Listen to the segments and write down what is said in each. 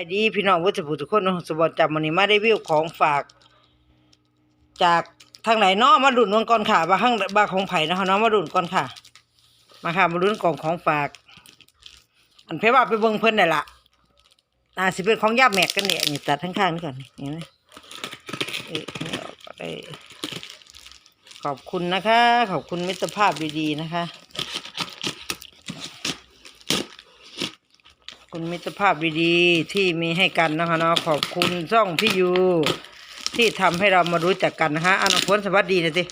ายดีพี่น้องวัชบุทุกคนนะสบัติจำมันนี้มาได้วิวของฝาก จากทางไหนเนาะมาดุนเมืองก่อนค่ะบาข้างบาของไผ่นะคะเนาะมาดุนก่อนค่ะ มาค่ะมาดุนกล่องของฝาก อันเพว่าไปเบิ่งเพิ่นได้ละอ่าสิเป็นของย่าแม็กกันเนี่ยนี่ตัดข้างๆนี่ก่อนนี่เห็นไหมเออได้ขอบคุณนะคะ ขอบคุณมิตรภาพดีๆนะคะ คุณมิตรภาพดีๆที่มีให้กันนะคะเนาะขอบคุณช่องพี่ยูที่ทำให้เรามารู้จักกันนะคะอันน้องฝนสวัสดีนะสิ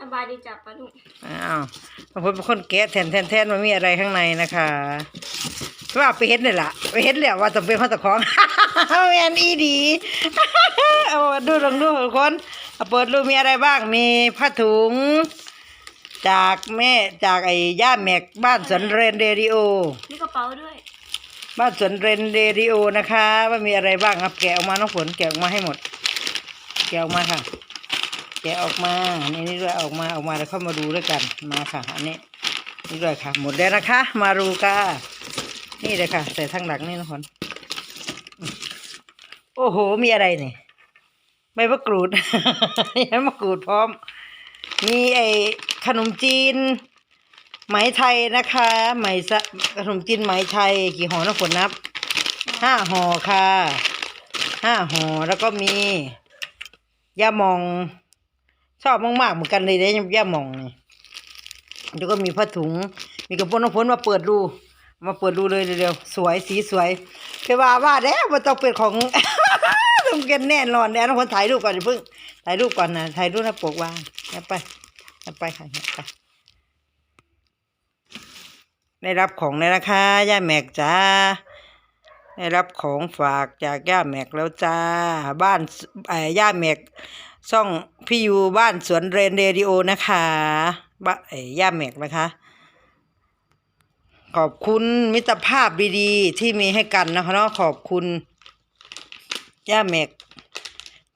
สบายดีจับปลาดุกอ้าวน้องฝนเป็นคนแกะแทนแทนแทนมันมีอะไรข้างในนะคะว่าไปเห็นเลยล่ะไปเห็นแล้วว่าจะเป็นข้าวตะของ แมนอีดี เอามาดูลองดูทุกคนเอาเปิดดูมีอะไรบ้างมีผ้าถุง จากแม่จากไอ้ย่าแม็กบ้านสวนเรนเดริโอ มีกระเป๋าด้วย บ้านสวนเรนเดริโอนะคะว่ามีอะไรบ้างครับแกะออกมาน้องฝนแกะออกมาให้หมด แกะออกมาค่ะ แกะออกมานี่นี่ด้วยเอาออกมาออกมาแล้วเข้ามาดูด้วยกันมาค่ะอันนี้นี่ด้วยค่ะ หมดแล้วนะคะ มาดูค่ะนี่เลยค่ะใส่ทางหลังนี่น้องฝนโอ้โหมีอะไรเนี่ยใบมะกรูด ใบมะกรูดพร้อม มีไอ้ขนมจีน ไหมไทยนะคะไหมสะขนมจีนไหมไทยกี่ห่อนะฝนนับห้าห่อค่ะห้าห่อแล้วก็มีย่ามอง ชอบมากๆเหมือนกันเลยเนี่ยย่ามองนี่แล้วก็มีผ้าถุง มีกระปุกน้ำฝนมาเปิดดู มาเปิดดูเลยเร็วๆสวยสีสวย ไปว่าว่าแล้วมันต้องเป็นของ ต้องเป็นแน่นอนแน่น้องฝนถ่ายรูปก่อนอย่าเพิ่งถ่ายรูปก่อนนะถ่ายรูปน้าปกวางเอาไปเอาไปค่ะเอาไปได้รับของแล้วนะคะย่าแม็กจ้าได้รับของฝากจากย่าแม็กแล้วจ้า บ้านไอ้ย่าแม็กช่องพี่ยูบ้านสวนเรนเรดิโอนะคะบ้านไอ้ย่าแม็กนะคะ ขอบคุณมิตรภาพดีๆ ที่มีให้กันนะคะเนาะขอบคุณย่าแมก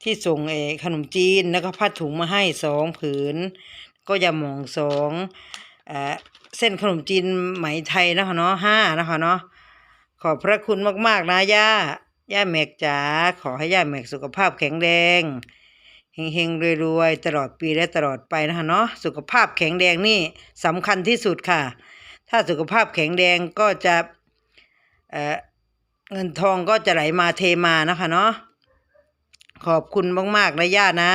ที่ส่งเอขนมจีนแล้วก็ผ้าถุงมาให้สองผืน ก็ยาหมองสองเออเส้นขนมจีนไหมไทยนะคะเนาะห้านะคะเนาะขอบพระคุณมากๆนะย่าย่าแมกจ๋าขอให้ย่าแมกสุขภาพแข็งแรงเฮงๆรวยๆตลอดปีและตลอดไปนะคะเนาะสุขภาพแข็งแรงนี่สำคัญที่สุดค่ะ ถ้าสุขภาพแข็งแรงก็จะเอ่อเงินทองก็จะไหลมาเทมานะคะเนาะขอบคุณมากๆนะย่านะ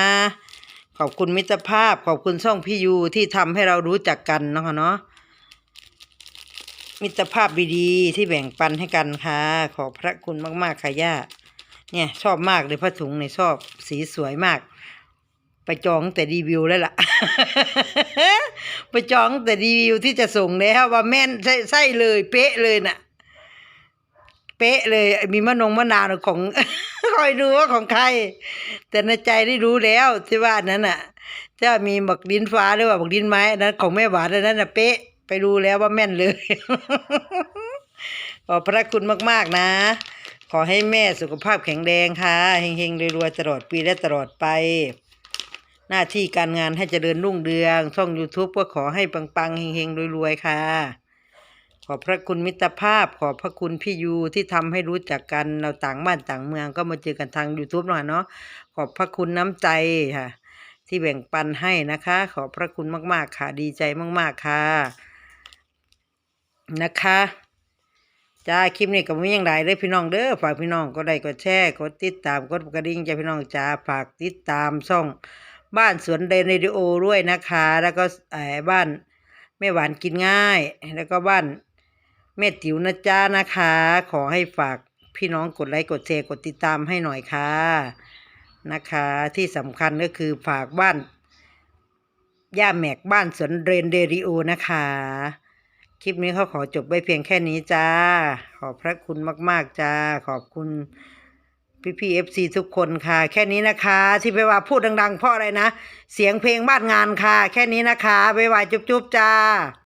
ขอบคุณมิตรภาพ ขอบคุณช่องพี่ยูที่ทำให้เรารู้จักกันนะคะเนาะมิตรภาพดีๆที่แบ่งปันให้กันค่ะ ขอบพระคุณมากๆค่ะย่าเนี่ยชอบมากเลยผ้าถุงเนี่ยชอบสีสวยมาก ไปจองแต่รีวิวแล้วล่ะ ไปจองแต่รีวิวที่จะส่งแล้วว่าแม่นใช่ใช่เลย เป๊ะเลยน่ะ เป๊ะเลย มีมะนงมะนาวของคอยดูว่าของใคร แต่ในใจได้รู้แล้วที่ว่าอันนั้นน่ะถ้ามีบักดินฟ้าหรือว่าบักดินไม้อันนั้นของแม่หวานนนั้นน่ะเป๊ะไปดูแล้วว่าแม่นเลยขอบพระคุณมาก ๆ นะ ขอให้แม่สุขภาพแข็งแรงค่ะ เฮงๆรวยๆตลอดปีและตลอดไป หน้าที่การงานให้เจริญรุ่งเรือง ช่อง YouTube ก็ขอให้ปังๆเฮงๆรวยๆ ค่ะ ขอบพระคุณมิตรภาพ ขอบพระคุณพี่ยูที่ทำให้รู้จักกันเราต่างบ้านต่างเมืองก็มาเจอกันทาง YouTube หน่อยเนาะขอบพระคุณน้ำใจค่ะ ที่แบ่งปันให้นะคะ ขอบพระคุณมากๆค่ะดีใจมากๆค่ะ นะคะจ้าคลิปนี้ก็ไม่ยังไงเลยพี่น้องเด้อฝากพี่น้องก็ได้กดแชร์กดติดตามกดกระดิ่งจ้าพี่น้องจ้าฝากติดตามช่อง บ้านสวนเรนเรดิโอด้วยนะคะ แล้วก็บ้านแม่หวานกินง่าย แล้วก็บ้านแม่ติ๋วนะจ้านะคะ ขอให้ฝากพี่น้องกดไลค์กดแชร์กดติดตามให้หน่อยค่ะนะคะ ที่สำคัญก็คือฝากบ้านย่าแหมกบ้านสวนเรนเดริโอนะคะ คลิปนี้เขาขอจบไว้เพียงแค่นี้จ้า ขอบพระคุณมาก ๆ จ้า ขอบคุณ พี่พี่เอฟซีทุกคนค่ะ แค่นี้นะคะ ที่ไปว่าพูดดัง ๆ เพราะอะไรนะ เสียงเพลงบ้านงานค่ะ แค่นี้นะคะบ๊ายบายจุ๊บๆจ้า